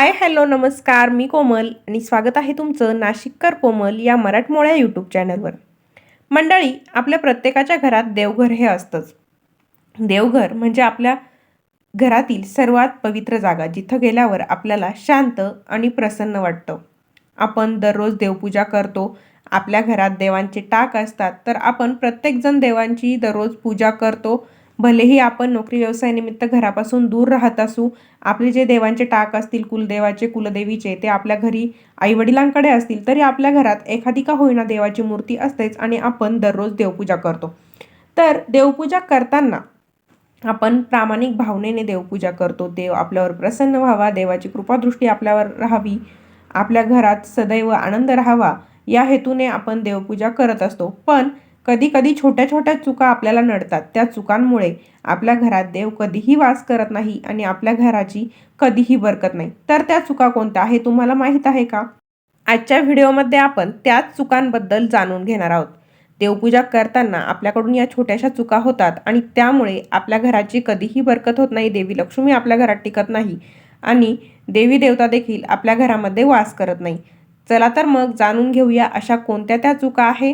Hi hello नमस्कार. मी कोमल आणि स्वागत आहे तुमचं नाशिककर कोमल या मराठमोळ्या यूट्यूब चॅनलवर मंडळी आपल्या प्रत्येकाच्या घरात देवघर हे असतंच. देवघर म्हणजे आपल्या घरातील सर्वात पवित्र जागा जिथं गेल्यावर आपल्याला शांत आणि प्रसन्न वाटतं. आपण दररोज देवपूजा करतो आपल्या घरात देवांचे टाक असतात तर आपण प्रत्येकजण देवांची दररोज पूजा करतो भलेही आपण नोकरी व्यवसायानिमित्त घरापासून दूर राहत असू आपले जे देवांचे टाक असतील कुलदेवाचे कुलदेवीचे ते आपल्या घरी आईवडिलांकडे असतील तरी आपल्या घरात एखादी का होईना देवाची मूर्ती असतेच आणि आपण दररोज देवपूजा करतो. तर देवपूजा करताना आपण प्रामाणिक भावनेने देवपूजा करतो. देव आपल्यावर प्रसन्न व्हावा देवाची कृपादृष्टी आपल्यावर राहावी आपल्या घरात सदैव आनंद राहावा या हेतूने आपण देवपूजा करत असतो. पण कधी कधी छोट्या छोट्या चुका आपल्याला नडतात. त्या चुकांमुळे आपल्या घरात देव कधीही वास करत नाही आणि आपल्या घराची कधीही बरकत नाही. तर त्या चुका कोणत्या आहे तुम्हाला माहीत आहे का? आजच्या व्हिडिओमध्ये आपण त्याच चुकांबद्दल जाणून घेणार आहोत. देवपूजा करताना आपल्याकडून या छोट्याशा चुका होतात आणि त्यामुळे आपल्या घराची कधीही बरकत होत नाही देवी लक्ष्मी आपल्या घरात टिकत नाही आणि देवी देवता देखील आपल्या घरामध्ये वास करत नाही. चला तर मग जाणून घेऊया अशा कोणत्या त्या चुका आहे?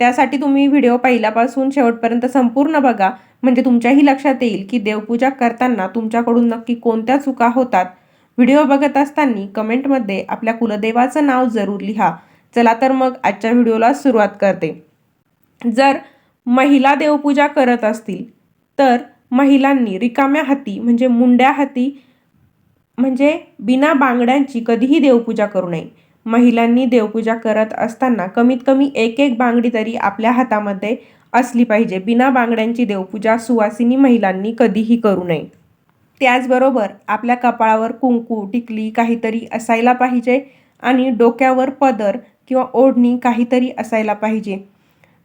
त्यासाठी तुम्ही व्हिडिओ पहिल्यापासून शेवटपर्यंत संपूर्ण बघा. म्हणजे तुमच्याही लक्षात येईल की देवपूजा करताना तुमच्याकडून नक्की कोणत्या चुका होतात. व्हिडिओ बघत असताना कमेंटमध्ये आपल्या कुलदेवाचं नाव जरूर लिहा. चला तर मग आजच्या व्हिडिओला सुरुवात करते. जर महिला देवपूजा करत असतील तर महिलांनी रिकाम्या हाती म्हणजे मुंड्या हाती म्हणजे बिना बांगड्यांची कधीही देवपूजा करू नये. महिलांनी देवपूजा करत असताना कमीत कमी एक एक बांगडी तरी आपल्या हातामध्ये असली पाहिजे. बिना बांगड्यांची देवपूजा सुवासिनी महिलांनी कधीही करू नये. त्याचबरोबर आपल्या कपाळावर कुंकू टिकली काहीतरी असायला पाहिजे आणि डोक्यावर पदर किंवा ओढणी काहीतरी असायला पाहिजे.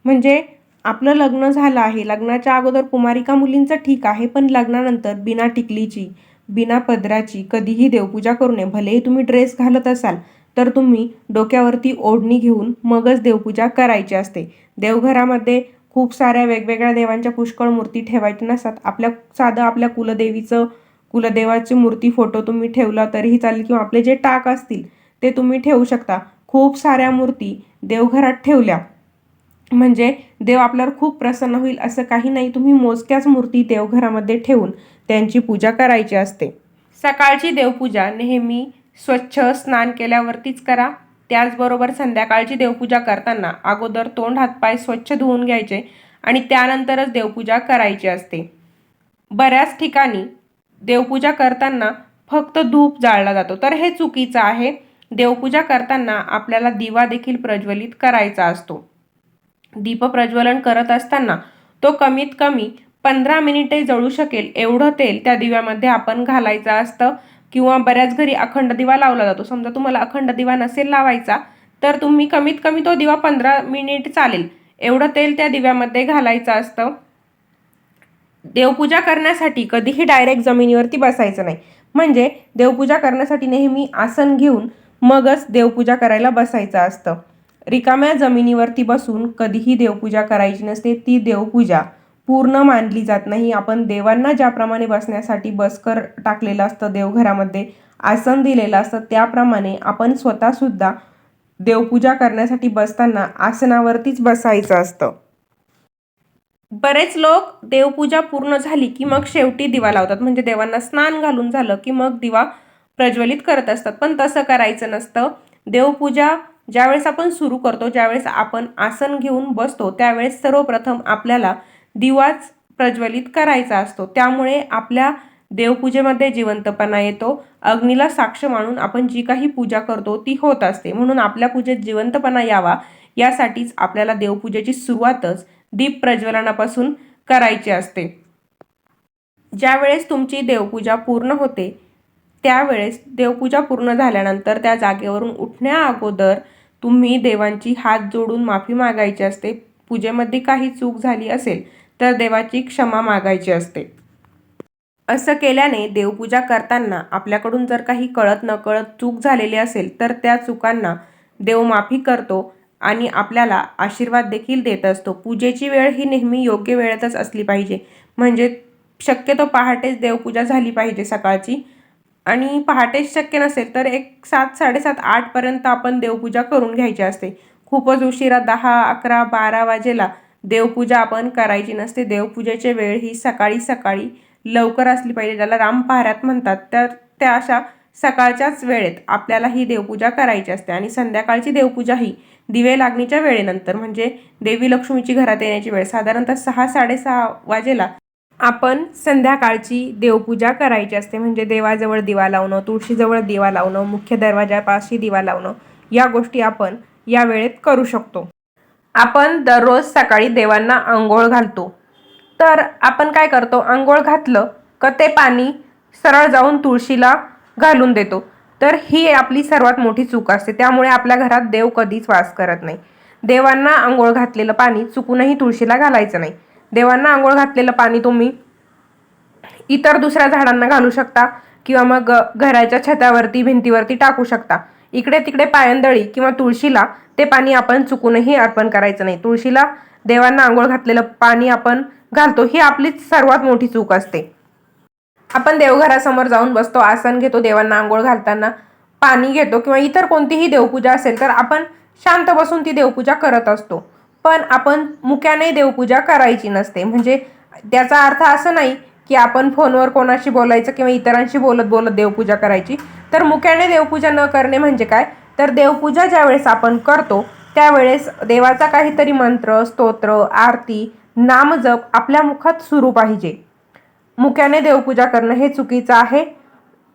म्हणजे आपलं लग्न झालं आहे. लग्नाच्या अगोदर कुमारिका मुलींचं ठीक आहे पण लग्नानंतर बिना टिकलीची बिना पदराची कधीही देवपूजा करू नये. भलेही तुम्ही ड्रेस घालत असाल तर तुम्ही डोक्यावरती ओढणी घेऊन मगच देवपूजा करायची असते. देवघरामध्ये खूप साऱ्या वेगवेगळ्या देवांच्या पुष्कळ मूर्ती ठेवायच्या नसतात. आपल्या साधं आपल्या कुलदेवीचं कुलदेवाची मूर्ती फोटो तुम्ही ठेवला तरीही चालेल किंवा आपले जे टाक असतील ते तुम्ही ठेवू शकता. खूप साऱ्या मूर्ती देवघरात ठेवल्या. म्हणजे देव आपल्यावर खूप प्रसन्न होईल असं काही नाही. तुम्ही मोजक्याच मूर्ती देवघरामध्ये ठेवून त्यांची पूजा करायची असते. सकाळची देवपूजा नेहमी स्वच्छ स्नान केल्यावरतीच करा. त्याचबरोबर संध्याकाळची देवपूजा करताना अगोदर तोंड हातपाय स्वच्छ धुवून घ्यायचे आणि त्यानंतरच देवपूजा करायची असते. बऱ्याच ठिकाणी देवपूजा करताना फक्त धूप जाळला जातो. तर हे चुकीचं आहे. देवपूजा करताना आपल्याला दिवा देखील प्रज्वलित करायचा असतो. दीप प्रज्वलन करत असताना तो कमीत कमी पंधरा मिनिटे जळू शकेल. एवढं तेल त्या दिव्यामध्ये आपण घालायचं असतं. किंवा बऱ्याच घरी अखंड दिवा लावला जातो. समजा तुम्हाला अखंड दिवा नसेल लावायचा तर तुम्ही कमीत कमी तो दिवा पंधरा मिनिट चालेल. एवढं तेल त्या दिव्यामध्ये घालायचं असतं. देवपूजा करण्यासाठी कधीही डायरेक्ट जमिनीवरती बसायचं नाही. म्हणजे देवपूजा करण्यासाठी नेहमी आसन घेऊन मगच देवपूजा करायला बसायचं असतं. रिकाम्या जमिनीवरती बसून कधीही देवपूजा करायची नसते ती देवपूजा. पूर्ण मानली जात नाही. आपण देवांना ज्याप्रमाणे बसण्यासाठी बसकर टाकलेलं असतं देवघरामध्ये आसन दिलेलं असतं त्याप्रमाणे आपण स्वतःसुद्धा देवपूजा करण्यासाठी बसताना आसनावरतीच बसायचं असतं. बरेच लोक देवपूजा पूर्ण झाली की मग शेवटी दिवा लावतात. म्हणजे देवांना स्नान घालून झालं की मग दिवा प्रज्वलित करत असतात. पण तसं करायचं नसतं. देवपूजा ज्यावेळेस आपण सुरू करतो ज्यावेळेस आपण आसन घेऊन बसतो त्यावेळेस सर्वप्रथम आपल्याला दिवाच प्रज्वलित करायचा असतो. त्यामुळे आपल्या देवपूजेमध्ये जिवंतपणा येतो. अग्नीला साक्ष मानून आपण जी काही पूजा करतो ती होत असते. म्हणून आपल्या पूजेत जिवंतपणा यावा यासाठीच आपल्याला देवपूजेची सुरुवातच दीप प्रज्वलनापासून करायची असते. ज्यावेळेस तुमची देवपूजा पूर्ण होते त्यावेळेस देवपूजा पूर्ण झाल्यानंतर त्या जागेवरून उठण्या अगोदर तुम्ही देवांची हात जोडून माफी मागायची असते. पूजेमध्ये काही चूक झाली असेल तर देवाची क्षमा मागायची असते. असं केल्याने देवपूजा करताना आपल्याकडून जर काही कळत नकळत चूक झालेली असेल तर त्या चुकांना देव माफी करतो आणि आपल्याला आशीर्वाद देखील देत असतो. पूजेची वेळ ही नेहमी योग्य वेळेतच असली पाहिजे. म्हणजे शक्यतो पहाटेच देवपूजा झाली पाहिजे सकाळची. आणि पहाटेच शक्य नसेल तर एक सात साडेसात आठपर्यंत आपण देवपूजा करून घ्यायची असते. खूपच उशिरा दहा अकरा बारा वाजेला देवपूजा आपण करायची नसते. देवपूजेची वेळ ही सकाळी सकाळी लवकर असली पाहिजे ज्याला रामपहाऱ्यात म्हणतात. तर त्या अशा सकाळच्याच वेळेत आपल्याला ही देवपूजा करायची असते. आणि संध्याकाळची देवपूजा ही दिवे लागणीच्या वेळेनंतर म्हणजे देवी लक्ष्मीची घरात येण्याची वेळ साधारणतः सहा साडेसहा वाजेला आपण संध्याकाळची देवपूजा करायची असते. म्हणजे देवाजवळ दिवा लावणं तुळशीजवळ दिवा लावणं मुख्य दरवाजापाशी दिवा लावणं या गोष्टी आपण या वेळेत करू शकतो. आपण दररोज सकाळी देवांना आंघोळ घालतो. तर आपण काय करतो? आंघोळ घातलं का ते पाणी सरळ जाऊन तुळशीला घालून देतो. तर ही आपली सर्वात मोठी चूक असते. त्यामुळे आपल्या घरात देव कधीच वास करत नाही. देवांना आंघोळ घातलेलं पाणी चुकूनही तुळशीला घालायचं नाही. देवांना आंघोळ घातलेलं पाणी तुम्ही इतर दुसऱ्या झाडांना घालू शकता किंवा मग घराच्या छतावरती भिंतीवरती टाकू शकता. इकडे तिकडे पायंदळी किंवा तुळशीला ते पाणी आपण चुकूनही अर्पण करायचं नाही. तुळशीला देवांना आंघोळ घातलेलं पाणी आपण घालतो ही आपलीच सर्वात मोठी चूक असते. आपण देवघरासमोर जाऊन बसतो आसन घेतो देवांना आंघोळ घालताना पाणी घेतो किंवा इतर कोणतीही देवपूजा असेल तर आपण शांत बसून ती देवपूजा करत असतो. पण आपण मुक्याने देवपूजा करायची नसते. म्हणजे त्याचा अर्थ असं नाही की आपण फोनवर कोणाशी बोलायचं किंवा इतरांशी बोलत बोलत देवपूजा करायची. तर मुक्याने देवपूजा न करणे म्हणजे काय? तर देवपूजा ज्यावेळेस आपण करतो त्यावेळेस देवाचा काहीतरी मंत्र स्तोत्र आरती नामजप आपल्या मुखात सुरू पाहिजे. मुख्याने देवपूजा करणं हे चुकीचं आहे.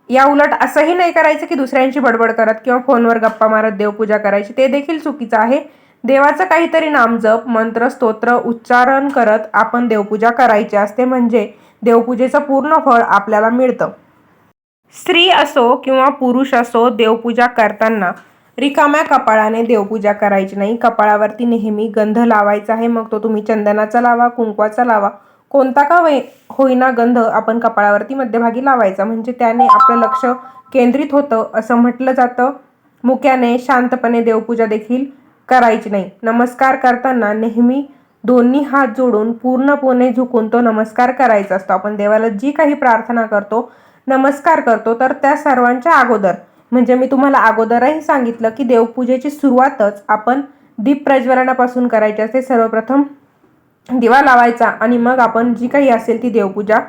या उलट असंही नाही करायचं की दुसऱ्यांशी बडबड करत किंवा फोनवर गप्पा मारत देवपूजा करायची. ते देखील चुकीचं आहे. देवाचं काहीतरी नामजप मंत्र स्तोत्र उच्चारण करत आपण देवपूजा करायची असते म्हणजे देवपूजेचं पूर्ण फळ आपल्याला मिळतं. स्त्री असो किंवा पुरुष असो देवपूजा करताना रिकाम्या कपाळाने देवपूजा करायची नाही. कपाळावरती नेहमी गंध लावायचा आहे. मग तो तुम्ही चंदनाचा लावा कुंकवाचा लावा. कोणता का वै होईना गंध आपण कपाळावरती मध्यभागी लावायचा. म्हणजे त्याने आपलं लक्ष केंद्रित होतं असं म्हटलं जातं. मुक्याने शांतपणे देवपूजा देखील करायची नाही. नमस्कार करताना नेहमी दोन्ही हात जोडून पूर्णपणे झुकून तो नमस्कार करायचा असतो. आपण देवाला जी काही प्रार्थना करतो नमस्कार करतो तर त्या सर्वांच्या अगोदर म्हणजे मी तुम्हाला अगोदरही सांगितलं की देवपूजेची सुरुवातच आपण दीप प्रज्वलनापासून करायची असते. सर्वप्रथम दिवा लावायचा आणि मग आपण जी काही असेल ती देवपूजा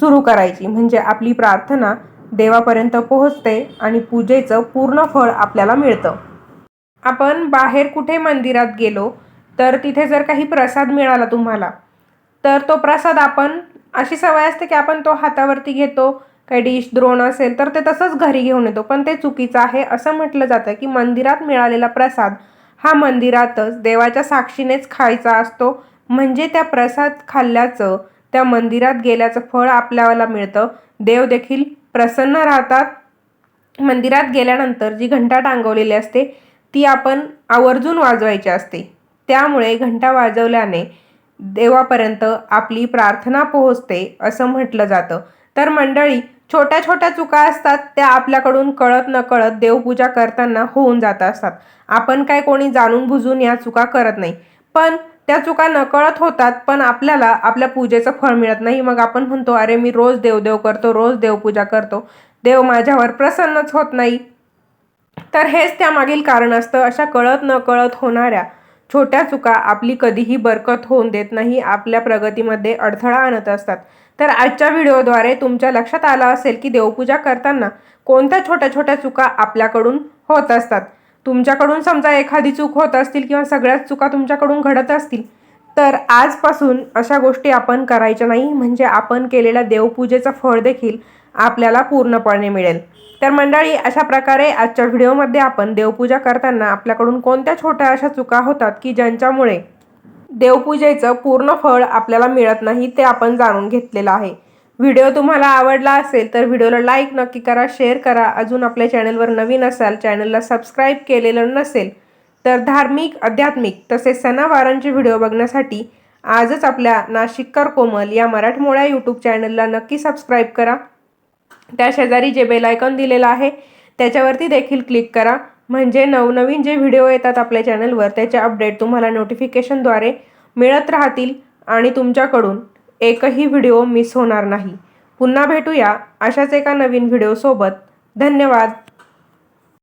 सुरू करायची. म्हणजे आपली प्रार्थना देवापर्यंत पोहोचते आणि पूजेचं पूर्ण फळ आपल्याला मिळतं. आपण बाहेर कुठे मंदिरात गेलो तर तिथे जर काही प्रसाद मिळाला तुम्हाला तर तो प्रसाद आपण अशी सवय असते की आपण तो हातावरती घेतो काही डिश द्रोण असेल तर ते तसंच घरी घेऊन येतो. पण ते चुकीचं आहे असं म्हटलं जातं की मंदिरात मिळालेला प्रसाद हा मंदिरातच देवाच्या साक्षीनेच खायचा असतो. म्हणजे त्या प्रसाद खाल्ल्याचं त्या मंदिरात गेल्याचं फळ आपल्याला मिळतं. देव देखील प्रसन्न राहतात. मंदिरात गेल्यानंतर जी घंटा टांगवलेली असते ती आपण आवर्जून वाजवायची असते. त्यामुळे घंटा वाजवल्याने देवापर्यंत आपली प्रार्थना पोहोचते असं म्हटलं जातं. तर मंडळी छोट्या छोट्या चुका असतात त्या आपल्याकडून कळत न कळत देवपूजा करताना होऊन जात असतात. आपण काय कोणी जाणून बुजून या चुका करत नाही. पण त्या चुका नकळत होतात पण आपल्याला आपल्या पूजेचं फळ मिळत नाही. मग आपण म्हणतो अरे मी रोज देवदेव करतो रोज देवपूजा करतो. देव माझ्यावर प्रसन्नच होत नाही. तर हेच त्यामागील कारण असतं. अशा कळत न कळत होणाऱ्या छोट्या चुका आपली कधीही बरकत होऊन देत नाही. आपल्या प्रगतीमध्ये अडथळा आणत असतात. तर आजच्या व्हिडिओद्वारे तुमच्या लक्षात आलं असेल की देवपूजा करताना कोणत्या छोट्या छोट्या चुका आपल्याकडून होत असतात. तुमच्याकडून समजा एखादी चूक होत असतील किंवा सगळ्याच चुका तुमच्याकडून घडत असतील तर आजपासून अशा गोष्टी आपण करायच्या नाही म्हणजे आपण केलेल्या देवपूजेचं फळ देखील आपल्याला पूर्णपणे मिळेल. तर मंडळी अशा प्रकारे आजच्या व्हिडिओमध्ये आपण देवपूजा करताना आपल्याकडून कोणत्या छोट्या अशा चुका होतात की ज्यांच्यामुळे देवपूजेचं पूर्ण फळ आपल्याला मिळत नाही ते आपण जाणून घेतलेलं आहे. व्हिडिओ तुम्हाला आवडला असेल तर व्हिडिओला लाईक नक्की करा शेअर करा. अजून आपल्या चॅनलवर नवीन असाल चॅनलला सबस्क्राईब केलेलं नसेल तर धार्मिक आध्यात्मिक तसेच सणावारांचे व्हिडिओ बघण्यासाठी आजच आपल्या नाशिककर कोमल या मराठमोळ्या यूट्यूब चॅनलला नक्की सबस्क्राईब करा. त्या शेजारी जे बेलायकॉन दिलेलं आहे त्याच्यावरती देखील क्लिक करा. म्हणजे नवनवीन जे व्हिडिओ येतात आपल्या चॅनलवर त्याचे अपडेट तुम्हाला नोटिफिकेशनद्वारे मिळत राहतील आणि तुमच्याकडून एकही व्हिडिओ मिस होणार नाही. पुन्हा भेटूया अशाच एका नवीन व्हिडिओसोबत धन्यवाद.